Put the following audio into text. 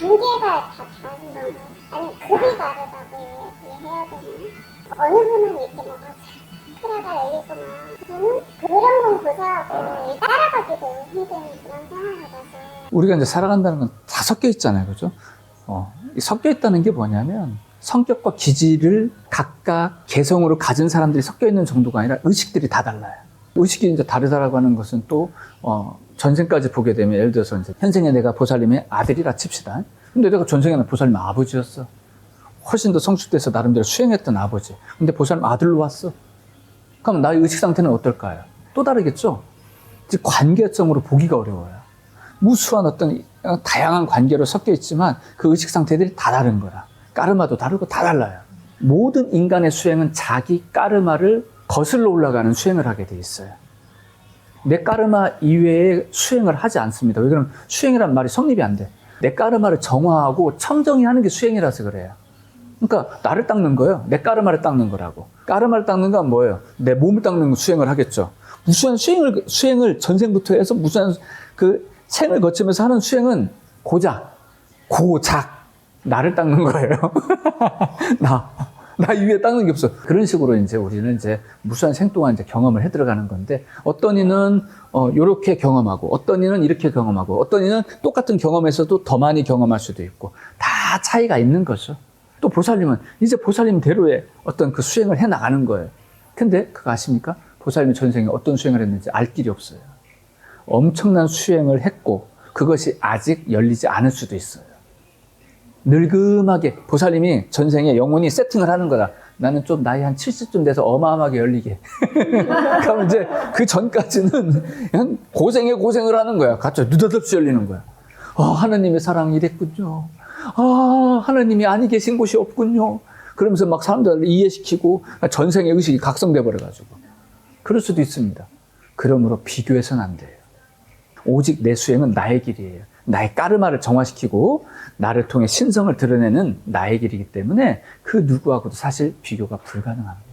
단계가 다 다른 건가요? 아니 급이 다르다고 이해해야 되나요? 어느 분은 이렇게 뭐 크라가 열리거나 저는 그런 건 고사하고 따라가기도 힘든 그런 상황이라서 우리가 이제 살아간다는 건 다 섞여 있잖아요. 그죠? 어, 이 섞여 있다는 게 뭐냐면 성격과 기질을 각각 개성으로 가진 사람들이 섞여 있는 정도가 아니라 의식들이 다 달라요. 의식이 이제 다르다라고 하는 것은 또, 어, 전생까지 보게 되면 예를 들어서 이제 현생에 내가 보살님의 아들이라 칩시다. 근데 내가 전생에는 보살님 아버지였어. 훨씬 더 성숙돼서 나름대로 수행했던 아버지. 근데 보살님 아들로 왔어. 그럼 나의 의식 상태는 어떨까요? 또 다르겠죠? 즉, 관계성으로 보기가 어려워요. 무수한 어떤 다양한 관계로 섞여 있지만 그 의식 상태들이 다 다른 거라. 까르마도 다르고 다 달라요. 모든 인간의 수행은 자기 까르마를 거슬러 올라가는 수행을 하게 돼 있어요. 내 까르마 이외에 수행을 하지 않습니다. 왜 그러면 수행이란 말이 성립이 안 돼. 내 까르마를 정화하고 청정히 하는 게 수행이라서 그래요. 그러니까 나를 닦는 거예요. 내 까르마를 닦는 거라고. 까르마를 닦는 건 뭐예요? 내 몸을 닦는 수행을 하겠죠. 무수한 수행을 수행을 전생부터 해서 무수한 그 생을 거치면서 하는 수행은 고작 고작 나를 닦는 거예요. 나. 나 이외에 닦는 게 없어. 그런 식으로 이제 우리는 이제 무수한 생 동안 이제 경험을 해 들어가는 건데, 어떤 이는, 어, 요렇게 경험하고, 어떤 이는 이렇게 경험하고, 어떤 이는 똑같은 경험에서도 더 많이 경험할 수도 있고, 다 차이가 있는 거죠. 또 보살님은 이제 보살님대로의 어떤 그 수행을 해 나가는 거예요. 근데 그거 아십니까? 보살님이 전생에 어떤 수행을 했는지 알 길이 없어요. 엄청난 수행을 했고, 그것이 아직 열리지 않을 수도 있어요. 늙음하게 보살님이 전생에 영혼이 세팅을 하는 거다. 나는 좀 나이 한 70쯤 돼서 어마어마하게 열리게. 그럼 이제 그 전까지는 그냥 고생에 고생을 하는 거야. 갑자기 느닷없이 열리는 거야. 아, 하나님의 사랑이 이랬군요. 아, 하나님이 아니 계신 곳이 없군요. 그러면서 막 사람들을 이해시키고 전생의 의식이 각성돼 버려가지고. 그럴 수도 있습니다. 그러므로 비교해서는 안 돼요. 오직 내 수행은 나의 길이에요. 나의 까르마를 정화시키고 나를 통해 신성을 드러내는 나의 길이기 때문에 그 누구하고도 사실 비교가 불가능합니다.